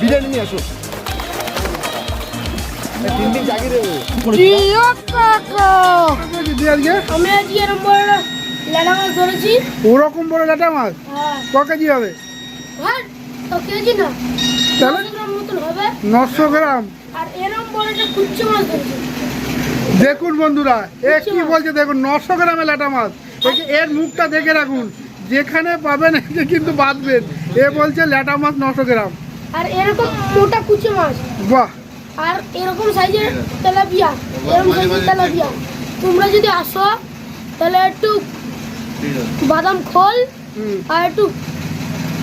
বিরিয়ানি নিয়ে আসো। তিন দিন জাগিয়ে দেবো। প্রিয় কাকা। দিয়ে আজকে আমি আজকে এরকম বড় লেডা মাছ ধরেছি ওরকম বড় লাটা মাছ হ্যাঁ ক কেজি হবে কেজি না? নশো গ্রাম মতন হবে। নশো গ্রাম? আর এরকম বড় একটা কুচ্চো মাছ ধরেছি। দেখুন বন্ধুরা এ কি বলছে দেখুন নশো গ্রামে লাটা মাছ এর মুখটা দেখে রাখুন। যেখানে পাবেন একে কিন্তু বাঁধবেন এ বলছে ল্যাটা মাছ নশো গ্রাম। আর এরকম মোটা কুচো মাছ। বাহ। আর এরকম সাইজের তেলাপিয়া এরকম সাইজের তেলাপিয়া। তোমরা যদি আসো তাহলে একটু বাদাম খোল আর একটু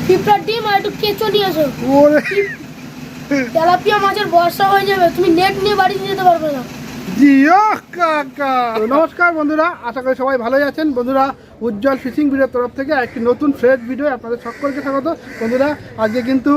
পিঁপড়ার ডিম আর একটু কেঁচো নিয়ে আসো। তেলাপিয়া মাছের বর্ষা হয়ে যাবে তুমি নেট নিয়ে বাড়িতে যেতে পারবে না। জিও কাকা। নমস্কার বন্ধুরা আশা করি সবাই ভালোই আছেন। বন্ধুরা উজ্জ্বল ফিশিং ভিডিওর তরফ থেকে একটি নতুন ফ্রেশ ভিডিও আপনাদের সকলকে স্বাগত। বন্ধুরা আজকে কিন্তু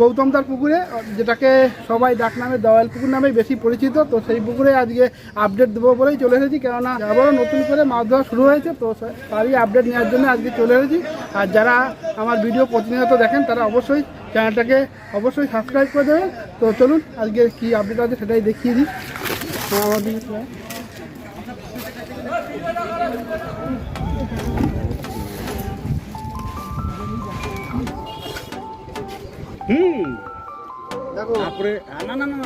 গৌতমদার পুকুরে যেটাকে সবাই ডাক নামে দয়াল পুকুর নামেই বেশি পরিচিত তো সেই পুকুরে আজকে আপডেট দেবো বলেই চলে এসেছি। কেননা আবারও নতুন করে মাছ ধরা শুরু হয়েছে তো তারই আপডেট নেওয়ার জন্য আজকে চলে এসেছি। আর যারা আমার ভিডিও প্রতিনিয়ত দেখেন তারা অবশ্যই চ্যানেলটাকে অবশ্যই সাবস্ক্রাইব করে দেবেন। তো চলুন আজকে কী আপডেট আছে সেটাই দেখিয়ে দিই। হ্যাঁ, আমার দিকে একটু আয়। হুম দেখো তারপরে না না না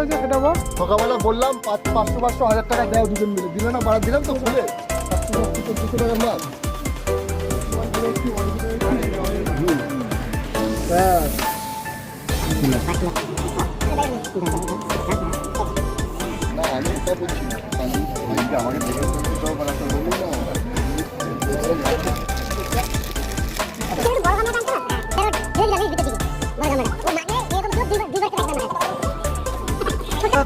করেছে সেটা বল। সকালবেলা বললাম পাঁচ পাঁচশো পাঁচশো হাজার টাকা দেও দুজন মিলে। দিলে না? বাড়া দিলাম তো খুলে। পাঁচশো পাঁচশো দুশো হ্যাঁ না? আমি এটা বলছি না। আমি আমাকে দেখে তো বলি না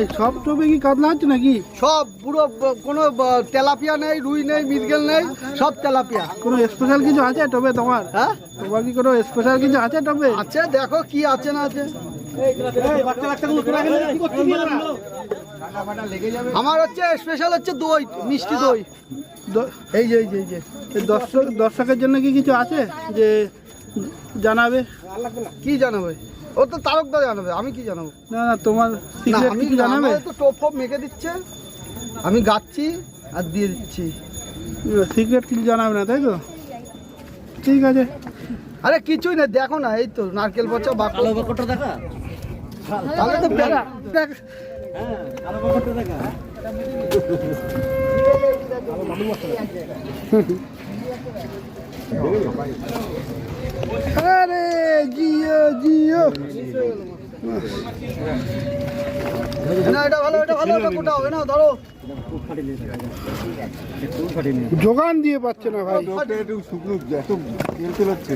ভাই সব টবে কি কাতলা হচ্ছে নাকি? সব পুরো কোনো তেলাপিয়া নেই রুই নেই মিরগেল নেই সব তেলাপিয়া। কোনো স্পেশাল কিছু আছে টবে তোমার? হ্যাঁ? তোমার কি কোনো স্পেশাল কিছু আছে টবে? আছে দেখো কি আছে না আছে। আমার হচ্ছে স্পেশাল হচ্ছে দই মিষ্টি দই। দ- এই যে এই যে এই যে দর্শক দর্শকের জন্য কি কিছু আছে যে জানাবে? কি জানাবে? ও তো তারকদা জানাবে আমি কি জানাব? না না তোমার না সিক্রেট আমি কিছু জানাবে? তো টোপ ফোপ মেখে দিচ্ছে আমি গাচ্ছি আর দিয়ে দিচ্ছি। সিক্রেট কিছু জানাবে না তাই তো? ঠিক আছে। আরে কিছুই না দেখো না এই তো নারকেল পচা বাকলো কালো বাকরটা দেখা? তাহলে তো বেড়া দেখ। হ্যাঁ কালো বাকরটা দেখা। আরে জিও জিও। না এটা ভালো এটা ভালো হবে? না ধরো। খুব ফাটিয়ে খুব ফাটিয়ে নিয়ে যোগান দিয়ে পাচ্ছে না ভাই। একটু শুকনো এত তেল তেল হচ্ছে।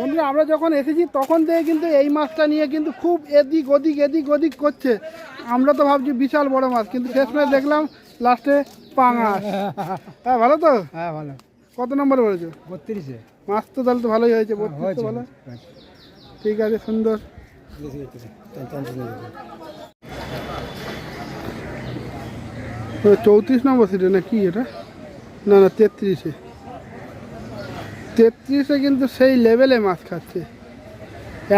বন্ধুরা আমরা যখন এসেছি তখন থেকে কিন্তু এই মাছটা নিয়ে কিন্তু খুব এদিক ওদিক এদিক ওদিক করছে। আমরা তো ভাবছি বিশাল বড় মাছ কিন্তু শেষমেশ দেখলাম লাস্টে পাঙাশ। হ্যাঁ ভালো তো? হ্যাঁ ভালো। কত নম্বরে বলেছ? বত্রিশে। মাছ তো তাহলে তো ভালোই হয়েছে বত্রিশ ভালো। ঠিক আছে সুন্দর। চৌত্রিশ নম্বর সিটে না কি এটা? না না তেত্রিশে। তেত্রিশে কিন্তু সেই লেভেলে মাছ খাচ্ছে।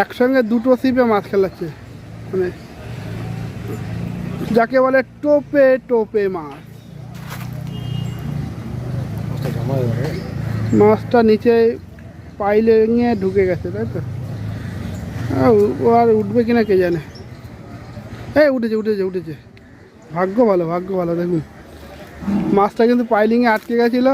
একসঙ্গে দুটো সিপে মাছ খেলাচ্ছে। মানে যাকে বলে টোপে টোপে মাছ। মাছটা নিচে পাইলে নিয়ে ঢুকে গেছে তাই তো? ও আর উঠবে কিনা কে জানে? এই উঠেছে উঠেছে উঠেছে। ভাগ্য ভালো ভাগ্য ভালো দেখুন। মাছটা কিন্তু পাইলিংয়ে আটকে গেছিল।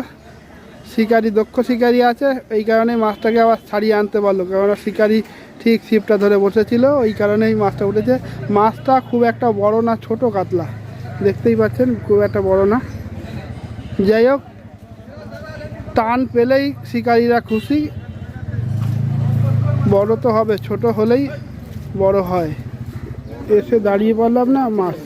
শিকারি, দক্ষ শিকারি আছে। এই কারণে মাছটাকে আবার ছাড়িয়ে আনতে পারল। কেননা শিকারি ঠিক ছিপটা ধরে বসেছিল। ওই কারণেই মাছটা উঠেছে। মাছটা খুব একটা বড় না, ছোট কাতলা। দেখতেই পাচ্ছেন, খুব একটা বড় না। যাই হোক, টান পেলেই শিকারীরা খুশি। বড় তো হবে, ছোট হলেই বড় হয়। এসে দাঁড়িয়ে পড়লাম না, মাছ।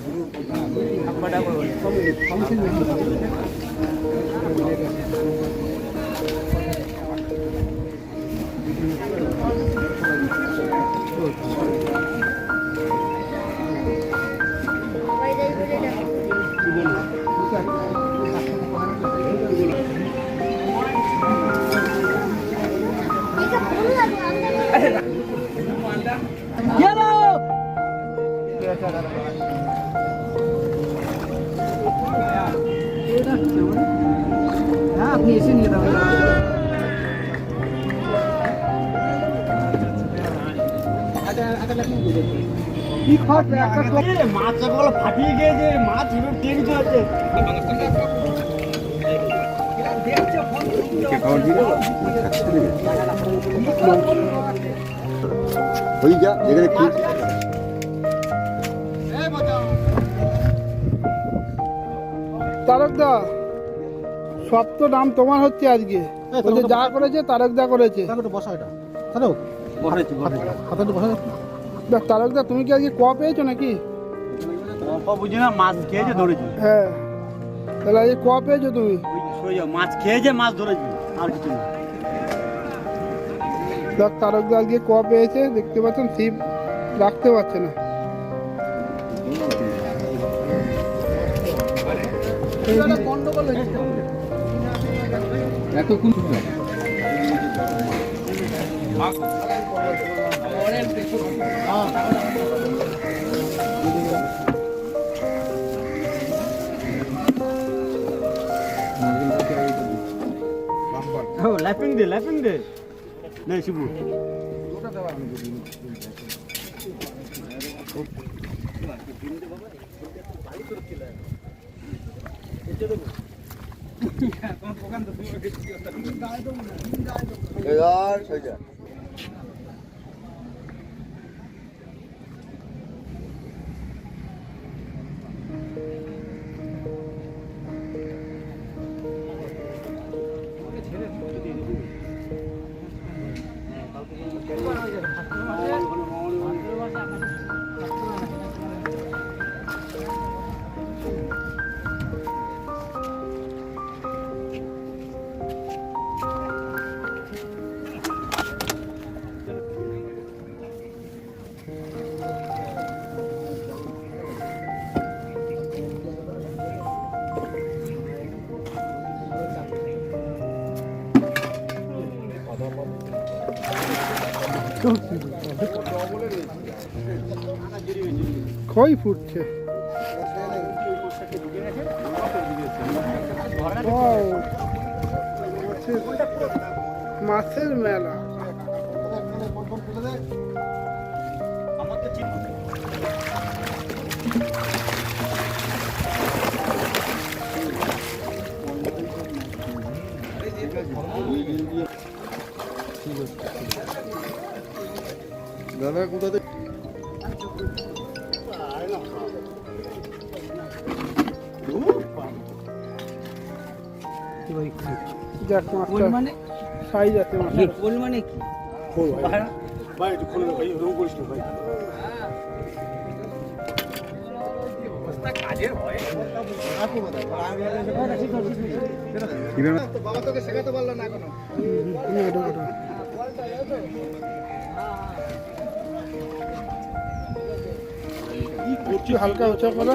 হ্যাঁ আপনি এসে নিয়ে ফাটিয়ে গিয়েছে মাছ টেনে চলেছে হয়ে যা যেখানে কি তারকদা সব তো নাম তোমার হচ্ছে আজকে। যা করেছে তারকদা করেছে। বসা এটা। হ্যালো বসেছি কথাটা বসা তারকদা তুমি কি আজকে ক পেয়েছ নাকি? বুঝি না মাছ খেয়েছে ধরেছি। হ্যাঁ। তাহলে আজকে ক পেয়েছ তুমি? মাছ খেয়েছে মাছ ধরেছি আর কিছু না। দেখ তারকদা আজকে ক পেয়েছে দেখতে পাচ্ছেন ছিপ রাখতে পারছে না। হয়েছে ল্যাপিং দে ল্যাপিং দে নে শিবু এবার সোজা খই ফুটছে। মাছের- মেলা। দাদা কোথা থেকে যাক মাছটা সাইজ আছে মাছের পরিমাণে কি? ভাই। একটু খুলে ভাই ওরকম করিস না ভাই। বাবা তোকে শেখাতে পারল না একটু হালকা উঁচা করো।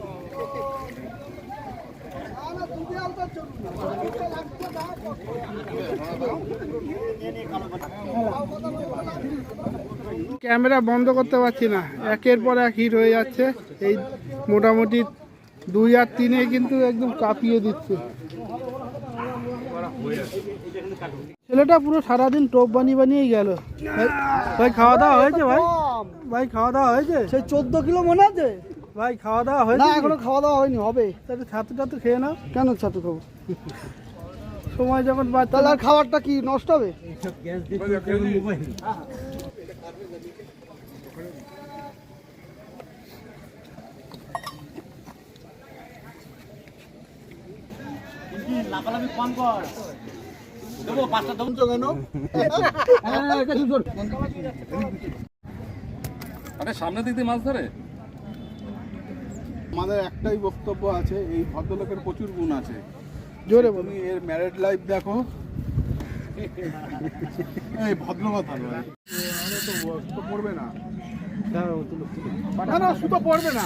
ক্যামেরা বন্ধ করতে পারছি না। একের পর এক হিট হয়ে যাচ্ছে। এই মোটামুটি দুই আর তিনে কিন্তু একদম কাঁপিয়ে দিচ্ছে। ছেলেটা পুরো সারাদিন টোপ বানিয়ে বানিয়েই গেল। ভাই- খাওয়া দাওয়া হয়েছে ভাই? ভাই, খাওয়া দাওয়া হয়েছে? সেই চোদ্দ কিলো মনে আছে? ভাই খাওয়া দাওয়া না হয়েছে এখনও খাওয়া দাওয়া হয়নি হবে। তাহলে ছাতু টাতু খেয়ে নাও। কেন ছাতু খাব? সময় যখন তাহলে আর খাবারটা কি নষ্ট হবে? লাফালাফি কম কর। দেবো পাঁচটা দেবো কেন? আরে সামনের দিক দিয়ে মাছ ধরে? আমাদের একটাই বক্তব্য আছে এই ভদ্রলোকের প্রচুর গুণ আছে। জোরে বলো তুমি এর ম্যারেড লাইফ দেখো। এই ভদ্র কথা নয় তো পড়বে না। না না সুতো পড়বে না।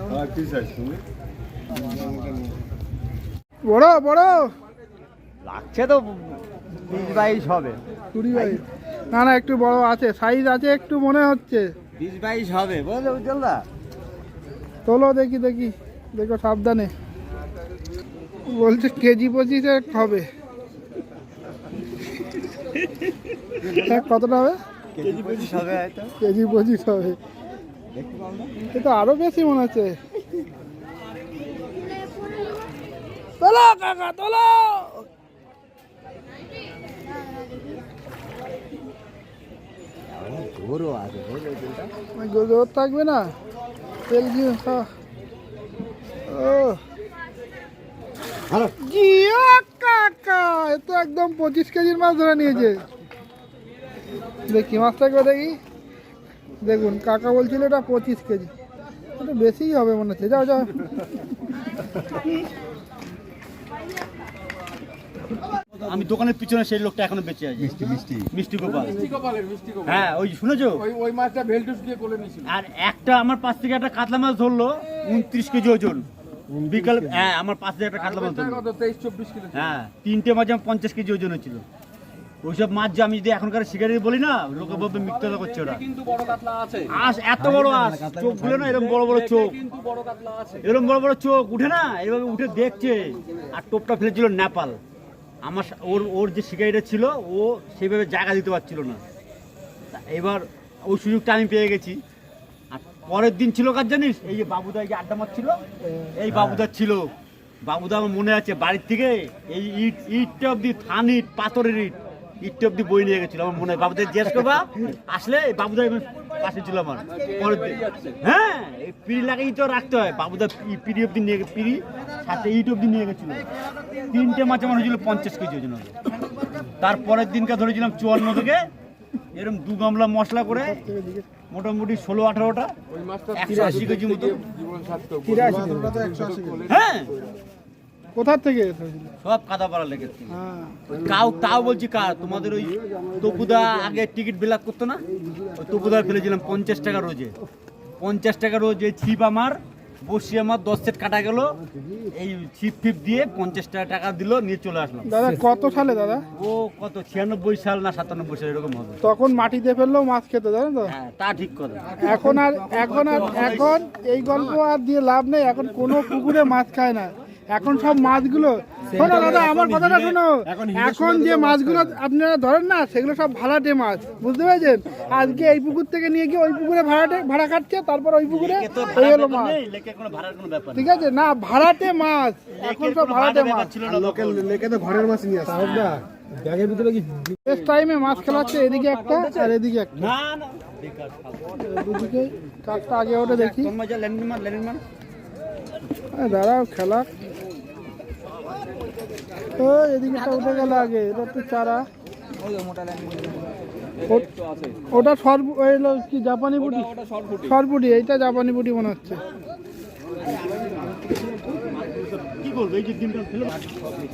বড় বড়। লাগছে তো বিশ বাইশ হবে। কুড়ি ভাই না না একটু বড় আছে সাইজ আছে একটু মনে হচ্ছে। বিশ বাইশ হবে বুঝলে উজ্জ্বল দা তোলো দেখি দেখি দেখো সাবধানে। বলছে কেজি পঁচিশে হবে। কতটা হবে? কেজি পঁচিশ হবে কেজি পঁচিশ হবে। এ তো আরও বেশি মনে হচ্ছে। তোলো কাকা তোলো! জোর থাকবে না। তেল। ও। জিও কাকা এ তো একদম পঁচিশ কেজির মাছ ধরে নিয়েছে। দেখি মাছটাকে দেখি দেখুন কাকা বলছিল এটা পঁচিশ কেজি। এটা বেশিই হবে মনে হচ্ছে। যাও যাও। আমি দোকানের পিছনে সেই লোকটা এখনও বেঁচে আছে। মিষ্টি মিষ্টি। মিষ্টি গোপাল। গোপালের মিষ্টি গোপাল। হ্যাঁ ওই শুনেছো? ওই ওই মাছটা ভেলটুস দিয়ে কোলে নিয়েছিল। আর একটা আমার পাশ থেকে একটা কাতলা মাছ ধরলো উনত্রিশ কেজি ওজন। বিকাল হ্যাঁ আমার পাশ থেকে একটা কাতলা মাছ ধরলো। কত? তেইশ চব্বিশ কিলো হ্যাঁ তিনটে মাছ আমার পঞ্চাশ কেজি ওজন হচ্ছিল ওইসব মাছ যে আমি যদি এখনকার শিকারি বলি না লোকে বলবে মিথ্যা করছে ওরা। কিন্তু বড় কাতলা আছে। আস এত বড় আস চোখগুলো না এরকম বড় বড় চোখ। এরকম বড় বড় চোখ উঠে না এইভাবে উঠে দেখছে। আর টোপটা ফেলেছিল নেপাল। আমার ওর ওর যে শিকারিটা ছিল ও সেইভাবে জায়গা দিতে পারছিল না। তা এবার ওই সুযোগটা আমি পেয়ে গেছি। আর পরের দিন ছিল কার জানিস? এই যে বাবুদা এই যে আড্ডা মারছিল? এই বাবুদা ছিল। বাবুদা আমার মনে আছে বাড়ির থেকে এই ইট ইটটা অব্দি থান ইট পাথরের ইট। ইটটা অব্দি বই নিয়ে গেছিল আমার মনে হয়। বাবুদের জিজ্ঞেস করবা আসলে বাবুদা এবার পাশে ছিল আমার। পরের দিন। হ্যাঁ এই পিড়ি লাগিয়ে তো রাখতে হয়। বাবুদা পিড়ি অব্দি নিয়ে পিড়ি সাথে ইট অব্দি নিয়ে গেছিল। তিনটে মাছ আমার হয়েছিল পঞ্চাশ কেজি ওজন হবে। তারপরের দিনকে ধরেছিলাম চুয়ান্ন থেকে। এরকম দু গামলা মশলা করে মোটামুটি ষোলো আঠারোটা একশো আশি কেজি মতো। হ্যাঁ কোথার থেকে সব কাদা পাড়া লেগেছে। হ্যাঁ। কাউ তাও বলছি কা তোমাদের ওই তপুদা আগে টিকিট বিলাক করতো না? ওই তপুদা ফেলেছিলাম পঞ্চাশ টাকা রোজে। পঞ্চাশ টাকা রোজ এই ছিপ আমার বসি আমার দশ সেট কাটা গেল। এই ছিপ ফিপ দিয়ে পঞ্চাশ টাকা টাকা দিল নিয়ে চলে আসলাম। দাদা কত সালে দাদা? ও কত ছিয়ানব্বই সাল না সাতানব্বই সাল এরকম হবে। তখন মাটিতে ফেললেও মাছ খেতে জানেন তো? হ্যাঁ তা ঠিক কথা। এখন আর এখন আর এখন এই গল্প আর দিয়ে লাভ নেই এখন কোনো পুকুরে মাছ খায় না। এখন সব মাছগুলো শোনো দাদা আমার কথাটা শোনো। এখন যে মাছগুলো। আপনারা ধরেন না সেগুলো সব ভাড়াটে মাছ বুঝতে পেরেছেন? আজকে এই পুকুর থেকে নিয়ে গিয়ে ওই পুকুরে ভাড়াটে ভাড়া কাটছে তারপর ওই পুকুরে লেকে এই হলো মাছ। নেই লেকে কোনো ভাড়ার কোনো ব্যাপার নেই ঠিক আছে? না ভাড়াটে মাছ এখন লেকের সব ভাড়াটে মাছ। ছিল না তখন। শেষ টাইমে মাছ খেলাচ্ছে এদিকে একটা আর এদিকে একটা। না না। দুদিকে কাজটা আগে ওটা দেখি। দাঁড়াও খেলা। ও এদিকে একটা উঠে গেল আগে এটা তো চারা। ওটা সর্ব ওই হলো কি জাপানি বুটি সরপুটি এইটা জাপানি বুটি মনে হচ্ছে। কি করব এই যে দিনটা ফেলে আমরা ল্যাপিং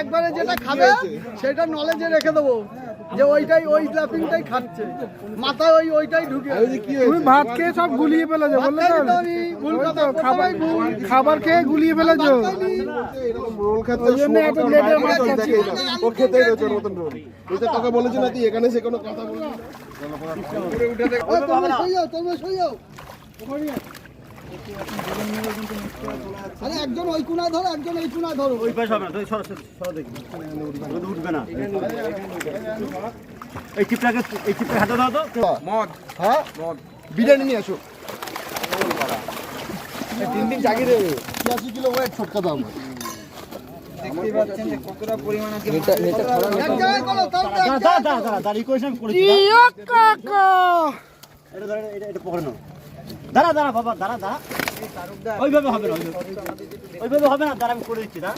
একবারে যেটা খাবে সেটা নলেজে রেখে দেবো যে ওইটাই ওই ল্যাপিংটাই খাচ্ছে মাথায় ওই ওইটাই ঢুকে তুমি ভাত খেয়ে সব গুলিয়ে ফেলেছো বললে খাবার খাবার খেয়ে গুলিয়ে ফেলেছো। খেতে মতন রোল। তোকে বলেছি না তুই এখানে সে কোনো কথা বলবি। ওই তোমরা সই যাও তোমরা সই যাও আরে একজন ওই কোনায় ধরো একজন এই কোনায় ধরো। ওই পাশে হবে না তুই সরো সরো, সরো দেখি। উঠবে না। এই চিপটাকে এই চিপটা হাতে দাও তো। মদ। হ্যাঁ? বিরিয়ানি নিয়ে আসো তিন দিন জাগি রে ছিয়াশি কিলো ওয়েট ছোটকা দাম। দাঁড়া দাঁড়া বাবা দাঁড়া দাঁড়া। ওইভাবে হবে না ওইভাবে হবে না। দাঁড়া আমি করে দিচ্ছি দাঁড়া।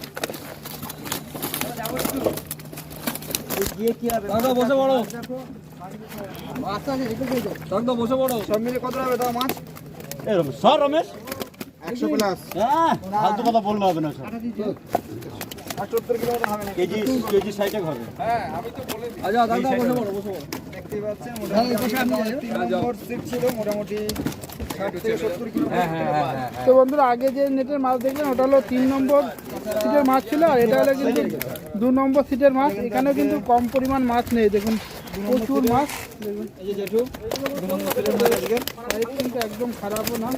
গিয়ে কি হবে? বসে পড়ো। আচ্ছা রেখে দিয়ে যাও। একদম বসে পড়ো। এই রমেশ সর রমেশ। একশো প্লাস ফালতু কথা বললে হবে না সব। কেজি কেজি ষাট টাকা হবে। আচ্ছা দাদা বসে পড়ো বসে পড়ো। এই পাশে আমি যাই। তো বন্ধুরা আগে যে নেটের মাছ দেখলেন ওটা হলো তিন নম্বর সিটের মাছ ছিল আর এটা হলো কিন্তু দু নম্বর সিটের মাছ। এখানেও কিন্তু কম পরিমাণ মাছ নেই দেখুন। প্রচুর মাছ। একদম খারাপও না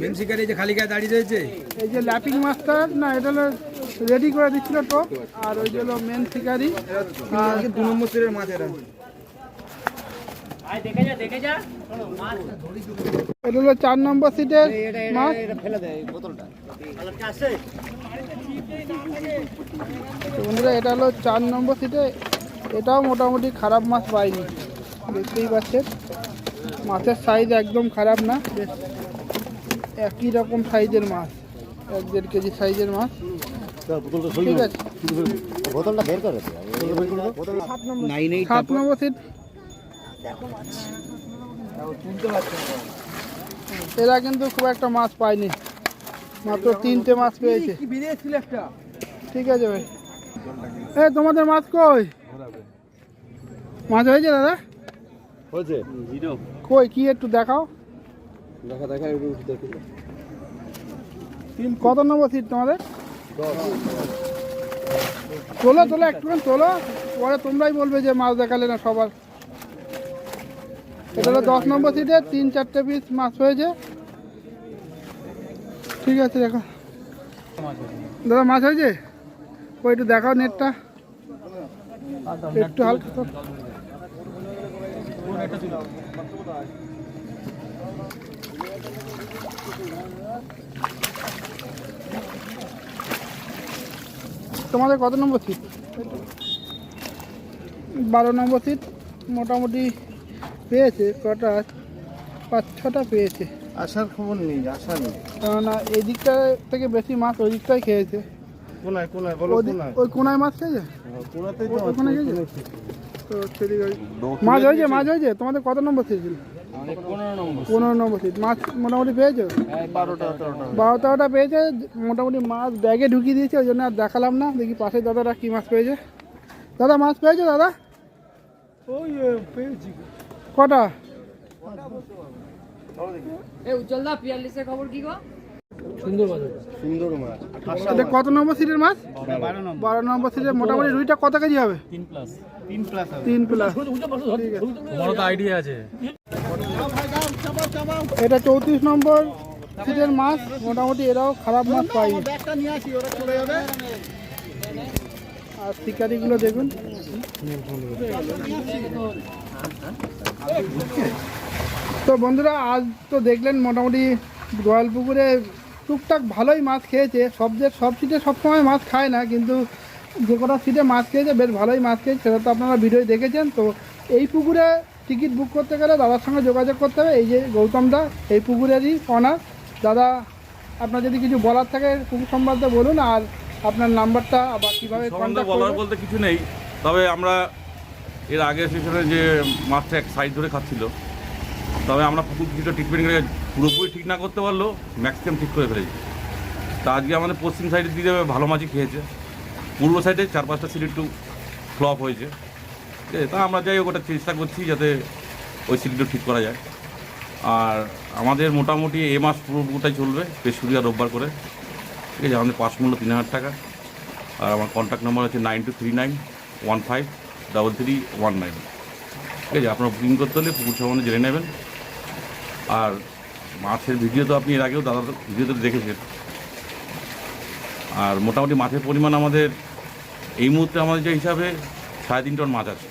মেন শিকারি যে খালি গায়ে দাঁড়িয়ে রয়েছে এই যে ল্যাপিং মাছটা না, এটা হলো রেডি করে দিচ্ছিল টোপ, আর ওই হলো মেন শিকারি। দু নম্বর সিটের মাছ এটা হলো চার নম্বর সিটের মাছ। তো বন্ধুরা এটা হলো চার নম্বর সিটে এটাও মোটামুটি খারাপ মাছ পাইনি। দেখতেই পাচ্ছেন। মাছের সাইজ একদম খারাপ না। বেশ একই রকম সাইজের মাছ। এক দেড় কেজি সাইজের মাছ। ঠিক আছে। বোতলটা বের করে সাত নম্বর সিট এরা কিন্তু খুব একটা মাছ পায়নি মাত্র তিনটে মাছ পেয়েছে। ঠিক আছে ভাই। এ তোমাদের মাছ কই? মাছ হয়েছে দাদা? হয়েছে? কই কি একটু দেখাও। কত নম্বর সিট তোমাদের? তোলো তোলো একটুখানি তোলো। পরে তোমরাই বলবে যে মাছ দেখালে না সবার। এটা হলো দশ নম্বর সিটে তিন চারটে পিস মাছ হয়েছে। ঠিক আছে, দেখো। দাদা, মাছ হয়েছে? ওই একটু দেখাও নেটটা। একটু হালকা কর। তোমাদের কত নম্বর সিট বারো নম্বর সিট মোটামুটি পেয়েছে, কটা? পাঁচ ছটা পেয়েছে। আসার খবর নেই আসা নেই। কেননা এই দিকটা থেকে বেশি মাছ ওই দিকটাই খেয়েছে। কোনায় কোনায় বলো ওই দিক- কোনায়। ওই কোনায় মাছ খেয়েছে? কোনাতেই ও- ওখানে তো মাছ হয়েছে মাছ হয়েছে? তোমাদের কত নম্বর ছিল? পনেরো নম্বর সিট মাছ মোটামুটি পেয়েছ? বারো তেরোটা। পেয়েছে মোটামুটি মাছ ব্যাগে ঢুকিয়ে দিয়েছে ওই জন্য আর দেখালাম না। দেখি পাশে দাদারা কি মাছ পেয়েছে। দাদা মাছ পেয়েছ দাদা? ওই পেয়েছি। কটা? সুন্দর মাছ এটা। কত নম্বর সিটের মাছ? বারো নম্বর সিটের মোটামুটি রুইটা কত কেজি হবে? তিন প্লাস তিন প্লাস ঠিক তো আইডিয়া আছে। এটা চৌত্রিশ নম্বর সিটের মাছ মোটামুটি এরাও খারাপ মাছ যাবে আর শিকারিগুলো দেখুন। তো বন্ধুরা আজ তো দেখলেন মোটামুটি গোয়ালপুকুরে টুকটাক ভালোই মাছ খেয়েছে। সব যে সব সিটে সবসময় মাছ খায় না কিন্তু যে কটা সিটে মাছ খেয়েছে বেশ ভালোই মাছ খেয়েছে। সেটা তো আপনারা ভিডিও দেখেছেন। তো এই পুকুরে টিকিট বুক করতে গেলে দাদার সঙ্গে যোগাযোগ করতে হবে। এই যে গৌতম দা এই পুকুরেরই অনার দাদা আপনার যদি কিছু বলার থাকে পুকুর সম্বন্ধে বলুন আর আপনার নাম্বারটা আবার কীভাবে বলার বলতে কিছু নেই। তবে আমরা এর আগে সেশনে যে মাছটা এক সাইড ধরে খাচ্ছিল তবে আমরা পুকুর কিছুটা ট্রিটমেন্ট করে পুরোপুরি ঠিক না করতে পারলেও ম্যাক্সিমাম ঠিক করে ফেলেছি। তা আজকে আমাদের পশ্চিম সাইডের দিকে ভালো মাছই খেয়েছে। পূর্ব সাইডে চার পাঁচটা সিট একটু ফ্লপ হয়েছে। তা আমরা যাই হোক, ওটা চেষ্টা করছি যাতে ওই সিটগুলো ঠিক করা যায়। আর আমাদের মোটামুটি এ মাস পুরো পুকুরটাই চলবে বৃহস্পতি আর রোববার করে। ঠিক আছে, আমাদের পাঁচ মূল্য তিন হাজার টাকা। আর আমার কন্ট্যাক্ট নাম্বার হচ্ছে nine two three nine one five double three one nine ঠিক আছে, আপনারা বুকিং করতে হলে পুকুর সম্বন্ধে জেনে নেবেন। আর মাছের ভিডিও তো আপনি এর আগেও দাদা ভিডিওতে দেখেছেন। আর মোটামুটি মাছের পরিমাণ আমাদের এই মুহূর্তে আমাদের যে হিসাবে সাড়ে তিন টন মাছ আছে।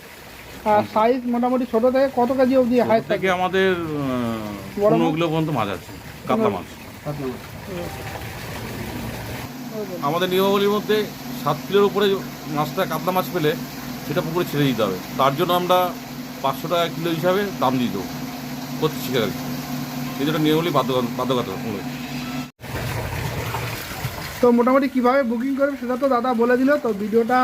সাইজ মোটামুটি ছোট থেকে কত কেজি অবধি হাইট থেকে আমাদের পনেরো কিলো পর্যন্ত মাছ আছে কাতলা মাছ। আমাদের নিয়মাবলীর মধ্যে সাত কিলোর উপরে মাছটা কাতলা মাছ পেলে সেটা পুকুরে ছেড়ে দিতে হবে। তার জন্য আমরা পাঁচশো টাকা কিলো হিসাবে দাম দিয়ে দেবো। প্রতি শিকার এই যেটা নিয়মাবলী বাধ্য বাধ্যবাধকতামূলক তো মোটামুটি কীভাবে বুকিং করবে সেটা তো দাদা বলে দিল, তো ভিডিওটা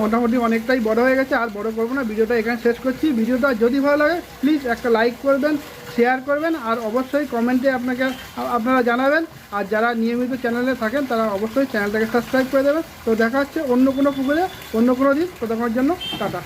মোটামুটি অনেকটাই বড় হয়ে গেছে, আর বড় করব না, ভিডিওটা এখানে শেষ করছি। ভিডিওটা যদি ভালো লাগে প্লিজ একটা লাইক করবেন শেয়ার করবেন, আর অবশ্যই কমেন্টে আপনাকে আপনারা জানাবেন। আর যারা নিয়মিত চ্যানেলে থাকেন, তারা অবশ্যই চ্যানেলটাকে সাবস্ক্রাইব করে দেবেন। তো দেখা হচ্ছে অন্য কোনো পুকুরে, অন্য কোনো দিন। ততক্ষণের জন্য, টাটা।